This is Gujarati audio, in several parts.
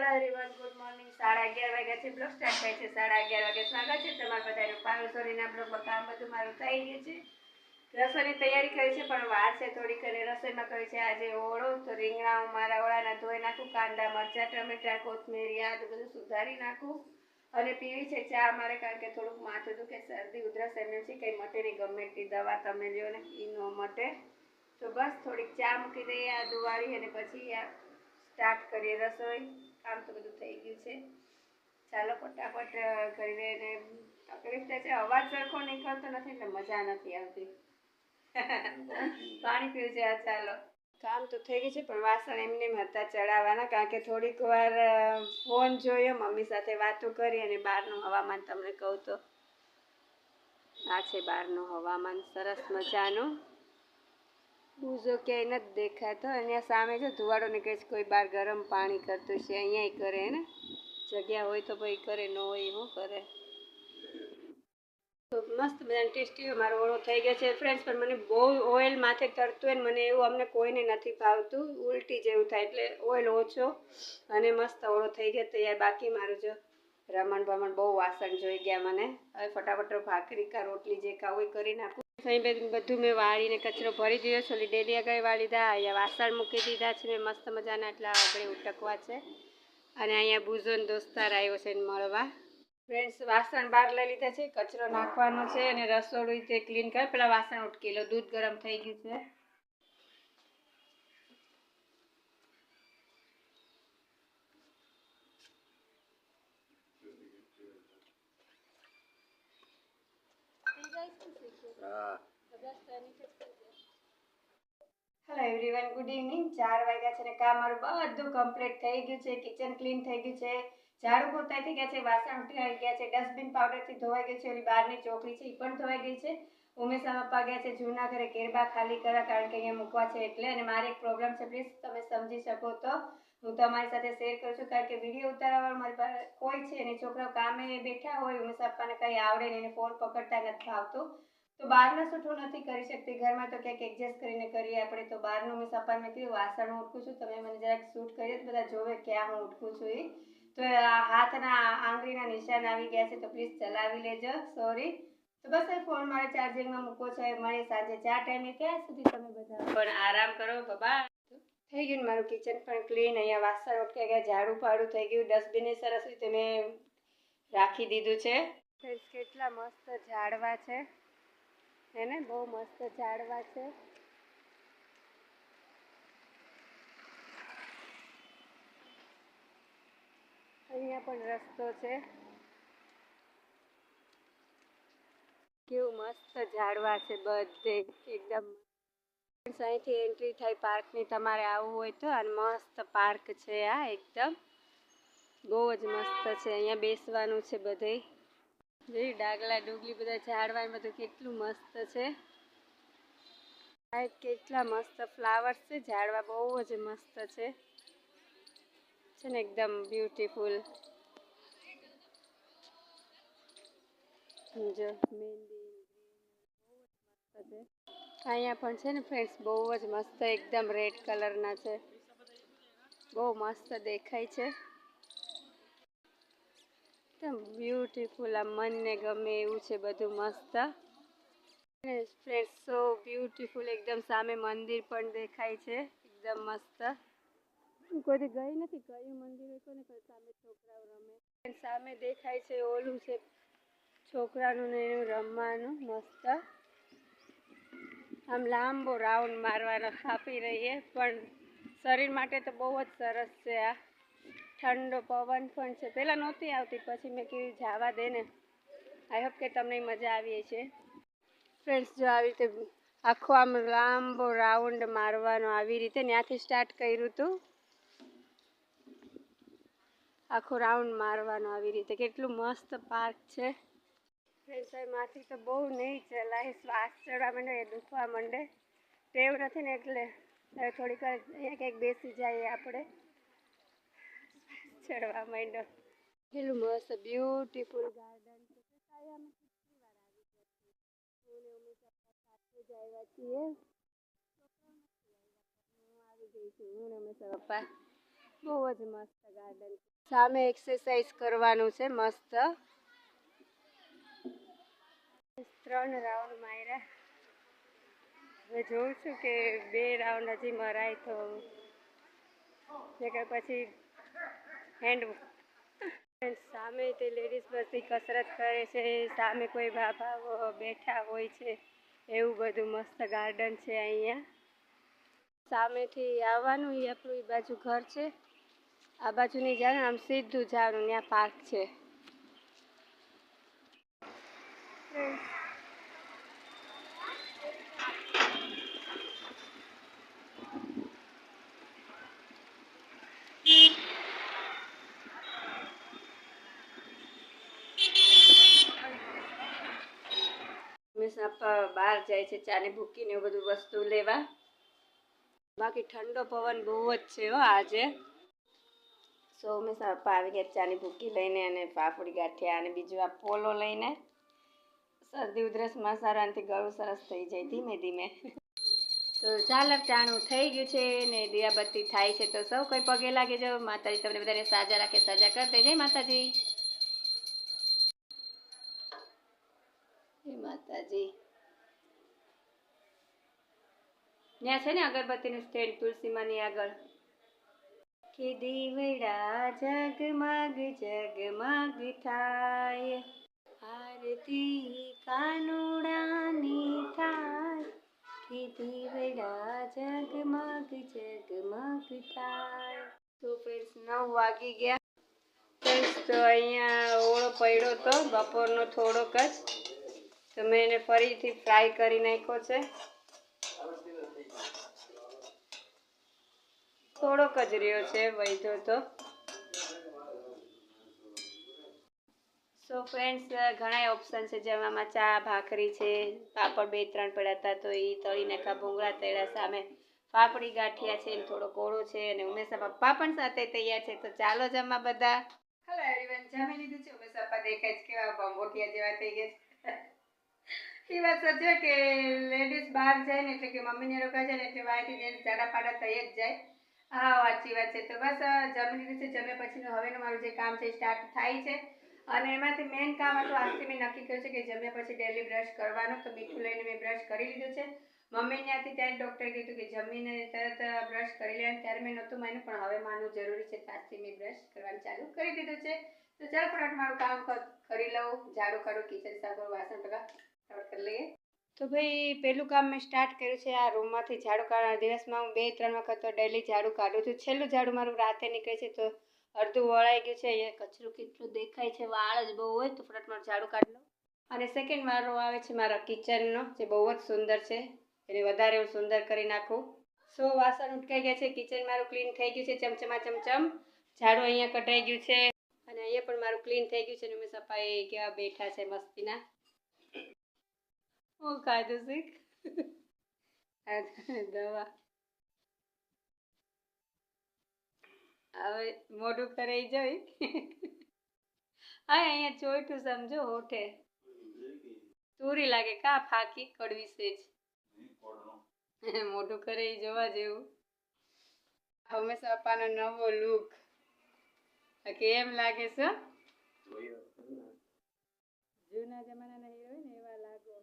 એવરીવન ગુડ મોર્નિંગ સાડા અગિયાર વાગ્યા છે, બ્લોગ સ્ટાર્ટ થાય છે. સાડા અગિયાર વાગે સ્વાગત છે. તમારા બધાનું પારુસોરીના બ્લોગમાં કામ બધું મારું થઈ ગયું છે. રસોઈની તૈયારી કરી છે, પણ વાર છે થોડીક અને રસોઈમાં કરી છે આજે ઓળો. તો રીંગણા મારા ઓળાના ધોઈ નાખું, કાંદા, મરચાં, ટમેટા, કોથમીર આ બધું સુધારી નાખું. અને પીવી છે ચા મારે, કારણ કે થોડુંક માથું દુખે, શરદી, ઉધરસ એમને છે, કંઈ મટે નહીં, ગમે તે દવા તમે લ્યો ને એ ન મટે. તો બસ થોડીક ચા મૂકી દઈએ આ દુવાળી અને પછી આ સ્ટાર્ટ કરીએ રસોઈ. કામ તો બધું થઈ ગયું છે. ચાલો ફટાફટ કરીને તકલીફ થાય છે. અવાજ સરખો નીકળતો નથી એટલે મજા નથી આવતી. પાણી પીવું છે ચાલો. કામ તો થઈ ગયું છે, પણ વાસણ એમને એમ હતા ચડાવવાના, કારણ કે થોડીક વાર ફોન જોયો, મમ્મી સાથે વાતો કરી અને બહારનું હવામાન તમને કહું તો. આ છે બહારનું હવામાન, સરસ મજાનું. બૂઝો ક્યાંય નથી દેખાતો. અહીંયા સામે જો ધુવાડો નીકળે છે, કોઈ બહાર ગરમ પાણી કરતું છે અહીંયા કરે ને? જગ્યા હોય તો ભાઈ કરે, ન હોય શું કરે. તો મસ્ત બધાને ટેસ્ટી મારો ઓળો થઈ ગયો છે. ફ્રેન્ડ્સ પણ મને બહુ ઓઇલ માથે તરતું હોય ને મને એવું અમને કોઈને નથી ભાવતું. ઉલટી જેવું થાય, એટલે ઓઇલ ઓછો અને મસ્ત ઓળો થઈ ગયો તૈયાર. બાકી મારું જો રમણ ભમણ બહુ વાસણ જોઈ ગયા મને. હવે ફટાફટ ભાખરી કા રોટલી જે ખાવું એ કરી નાખું. અહીં બધું મેં વાળીને કચરો ભરી દીધો છે. ઓલી ડેલિયા ગઈ વાળી દીધા અહીંયા વાસણ મૂકી દીધા છે. મેં મસ્ત મજાના એટલા આગળ ઉટકવા છે. અને અહીંયા ભૂજોન દોસ્તાર આવ્યો છે મળવા. ફ્રેન્ડ્સ વાસણ બહાર લઈ લીધા છે. કચરો નાખવાનો છે અને રસોડું તે ક્લીન કર. પેલા વાસણ ઉટકી લો. દૂધ ગરમ થઈ ગયું છે. હેલો એવરીવન ગુડ ઇવનિંગ ચાર વાગ્યા છે ને કામ મારું બધું કમ્પ્લીટ થઈ ગયું છે કિચન ક્લીન થઈ ગયું છે. ઝાડુ પોતા થઈ ગયા છે, વાસણ ઉઠાઈ ગયા છે ડસ્ટબિન પાવડરથી ધોવાઈ ગયું છે, ઓલી બહારની ચોકડી છે એ પણ ધોવાઈ ગઈ છે. ઉમેશા પપ્પા ગયા છે જૂના ઘરે કેરબા ખાલી કરવા કારણ કે અહીંયા મૂકવા છે એટલે. અને મારે એક પ્રોબ્લેમ છે પ્લીઝ તમે સમજી શકો તો. હું તમારી સાથે શેર કરું છું કારણ કે વીડિયો ઉતારવા મારી પાસે કોઈ છે નહીં. છોકરાઓ કામે બેઠા હોય, ઉમેશ આપવાને કંઈ આવડે નહીં એને ફોન પકડતા નથી આવતો તો બહારના સૂઠું નથી કરી શકતી. ઘરમાં તો ક્યાંક એડજસ્ટ કરીને કરીએ આપણે. તો બહારનું ઉમેશ આપવાને કીધું, વાસણ ઉઠકું છું. તમે મને જરાક શૂટ કરીએ તો બધા જોવે ક્યાં હું ઉઠકું છું એ તો હાથના આંગળીના નિશાન આવી ગયા છે તો પ્લીઝ ચલાવી લેજો. સોરી તો બસ એ ફોન મારે ચાર્જિંગમાં મૂકો છે. મળે સાંજે. ચાર ટાઈમે ત્યાં સુધી તમે બધા પણ આરામ કરો. બાબા થઈ ગયું મારું કિચન પણ ક્લીન અહીંયા વાસણ ઉઠકે ગયા, ઝાડુ ફાડું થઈ ગયું ડસ્ટબિન સરસ રીતે મેં રાખી દીધું છે. કેટલા મસ્ત ઝાડવા છે. એને બહુ મસ્ત ઝાડવા છે. અહીંયા પણ રસ્તો છે. કેવું મસ્ત ઝાડવા છે બધે. એકદમ અહીંથી એન્ટ્રી થાય પાર્કની. તમારે આવવું હોય તો અને મસ્ત પાર્ક છે આ એકદમ. બહુ જ મસ્ત છે. અહીંયા બેસવાનું છે બધે. જોઈ ડાગલા ડુગલી બધા ઝાડવા બધું કેટલું મસ્ત છે. આ કેટલા મસ્ત ફ્લાવર્સ છે. ઝાડવા બહુ જ મસ્ત છે. છે ને એકદમ બ્યુટીફુલ જો, મહેંદી. અહીંયા પણ છે ને ફ્રેન્ડ્સ બહુ જ મસ્ત એકદમ રેડ કલરના છે. બહુ મસ્ત દેખાય છે. એકદમ બ્યુટીફુલ આ મનને ગમે એવું છે બધું મસ્ત. ફ્રેન્ડ્સ સો બ્યુટીફુલ એકદમ સામે મંદિર પણ દેખાય છે. એકદમ મસ્ત. કોઈ ગઈ નથી કયું મંદિર કોને કોઈ સામે છોકરાઓ રમે. સામે દેખાય છે ઓલું છે, છોકરાનું ને એનું રમવાનું, મસ્ત. આમ લાંબો રાઉન્ડ મારવાનો કાપી રહીએ, પણ શરીર માટે તો બહુ જ સરસ છે આ. ઠંડો પવન પણ છે. પહેલાં નહોતી આવતી, પછી મેં કીધું જવા દે ને. આઈ હોપ કે તમને મજા આવી છે ફ્રેન્ડ્સ જો આવી રીતે આખો આમ લાંબો રાઉન્ડ મારવાનો આવી રીતે ત્યાંથી સ્ટાર્ટ કર્યું હતું આખો રાઉન્ડ મારવાનો આવી રીતે. કેટલું મસ્ત પાર્ક છે. ફ્રેન્ડ્સ હવે માથી તો બહુ નહીં ચલાય શ્વાસ ચડવા માંડે, એ દુખવા માંડે. ટેવ નથી ને એટલે થોડીક વાર અહીંયા કંઈક બેસી જઈએ આપણે. ચડવા માંડ્યો કેટલું મસ્ત બ્યુટીફુલ ગાર્ડન છે. આવ્યા હું આવી ગઈ છું. હું ને પપ્પા. બહુ જ મસ્ત ગાર્ડન સામે એક્સરસાઇઝ કરવાનું છે, મસ્ત. ત્રણ રાઉન્ડ માર્યા. હવે જોઉં છું કે બે રાઉન્ડ હજી મરાય તો કે પછી હેન્ડ સામે તે લેડીઝ બધી કસરત કરે છે, સામે કોઈ બાબા બેઠા હોય છે, એવું બધું મસ્ત ગાર્ડન છે અહીંયા. સામેથી આવવાનું, એ આપણું એ બાજુ ઘર છે. આ બાજુ નહીં જવાનું આમ સીધું જવાનું, ત્યાં પાર્ક છે હંમેશા પ- બહાર જાય છે ચાની ભૂકી ને એવું બધું વસ્તુ લેવા. બાકી ઠંડો પવન બહુ જ છે હો આજે. સો પપ્પા આવી ગયા ચાની ભૂકી લઈને અને પાપડી ગાંઠિયા અને બીજું આ પોલો લઈને. શરદી ઉધરસ મસારાથી ગળું સરસ થઈ જાય ધીમે ધીમે. તો ચાલ ટાણું થઈ ગયું છે ને દિયાબત્તી થાય છે, તો સૌ કોઈ પગે લાગે જાઓ માતાજી તમને બધાને સાજા રાખે, સાજા કરી દે. જય માતાજી. જય માતાજી. ત્યાં છે ને અગરબત્તીનું સ્ટેન્ડ તુલસીમાની આગળ. કે દીવડા જગમગ જગમગ થાય. આરતી કાનુડાની થાય કે દીવડા જગમગ જગમગ થાય તો ફ્રેન્ડ્સ નવ વાગી ગયા ફ્રેન્ડ્સ તો અહીંયા ઓળો પડ્યો તો બપોરનો થોડોક જ. તો મેં એને ફરીથી ફ્રાય કરી નાખ્યો છે. થોડોક જ રહ્યો છે વૈધો તો. સો ફ્રેન્ડ્સ ઘણા ઓપ્શન છે. જેમાં ચા, ભાખરી છે, પાપડ બે, ત્રણ પડ્યા હતા, તો એ તળી નાખા ભૂંગળા તળ્યા, સામે પાપડી ગાંઠિયા છે થોડો કોળો છે અને ઉમેશા પપ્પા પણ સાથે તૈયાર છે. તો ચાલો જમવા બધા. હેલો એવરીવન જમી લીધું છે? ઉમેશ પપ્પા દેખાય છે કેવા બંગોટિયા જેવા થઈ ગયા છે. એ વાત સાચી કે લેડીઝ બહાર જાય ને એટલે કે મમ્મીને રોકા જાય ને એટલે વાયથી જઈને જાડા પાડા થઈ જ જાય. હા, સાચી વાત છે. તો બસ જમી લીધું છે. જમ્યા પછીનું હવેનું મારું જે કામ છે સ્ટાર્ટ થાય છે. અને એમાંથી મેઇન કામ હતું આજથી મેં નક્કી કર્યું છે કે જમ્યા પછી ડેલી બ્રશ કરવાનું તો મીઠું લઈને મેં બ્રશ કરી લીધું છે. મમ્મી ત્યાંથી ત્યાં ડૉક્ટરે કીધું કે જમીને તરત બ્રશ કરી લેવાનું ત્યારે મેં નહોતું માન્યું, પણ હવે માનવું જરૂરી છે તો મેં બ્રશ કરવાનું ચાલુ કરી દીધું છે. તો ચાલ ફટાફટ મારું કામ કરી લઉં, ઝાડુ કાઢું કિચન સાફ વાસણ ટકા કરી લઈએ. તો ભાઈ પહેલું કામ મેં સ્ટાર્ટ કર્યું છે આ રૂમમાંથી ઝાડુ કાઢવા દિવસમાં હું બે ત્રણ વખત તો ડેલી ઝાડુ કાઢું છું. છેલ્લું ઝાડુ મારું રાતે નીકળે છે, તો અડધું વળાઈ ગયું છે, અહીંયા કચરું કેટલું દેખાય છે, વાળ જ બહુ હોય, તો ફટાફટ ઝાડું કાઢી લઉં. અને સેકન્ડ વારો આવે છે મારા કિચનનો જે બહુ જ સુંદર છે. એને વધારે હું સુંદર કરી નાખું. સો વાસણ ઉટકાઈ ગયા છે કિચન મારું ક્લીન થઈ ગયું છે, ચમચમા ચમચમ. ઝાડુ અહીંયા કઢાઈ ગયું છે. અને અહીંયા પણ મારું ક્લીન થઈ ગયું છે ને મેં સફાઈ કેવા બેઠા છે મસ્તીના. હું ખાધું શીખ. દવા. હવે મોઢું કરાઈ જોઈ. હા, અહીંયા ચોઈટું સમજો, હોઠે. તુરી લાગે કા ફાકી, કડવી સેજ. મોઢું કરાઈ જોવા જેવું. હંમેશા અપાનો નવો લુક કેમ લાગે છે જૂના જમાનાના હોય ને એવા લાગો.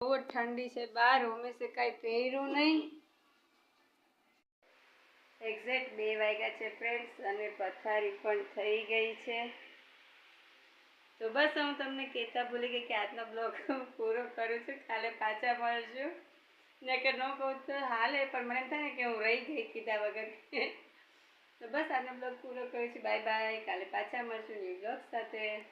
બહુ ઠંડી છે, બહાર હંમેશા કાંઈ પહેર્યું નહીં. એક્ઝેક્ટ બે વાગ્યા છે ફ્રેન્ડ્સ અને પથારી પણ થઈ ગઈ છે. તો બસ હું તમને કહેતા ભૂલી ગઈ કે આજનો બ્લોગ પૂરો કરું છું. કાલે પાછા મળશું. ને કે ન કહું તો હાલે પણ મને થાય ને કે હું રહી ગઈ કીધા વગર. તો બસ આજનો બ્લોગ પૂરો કરું છું. બાય બાય કાલે પાછા મળશું ન્યૂ બ્લોગ સાથે.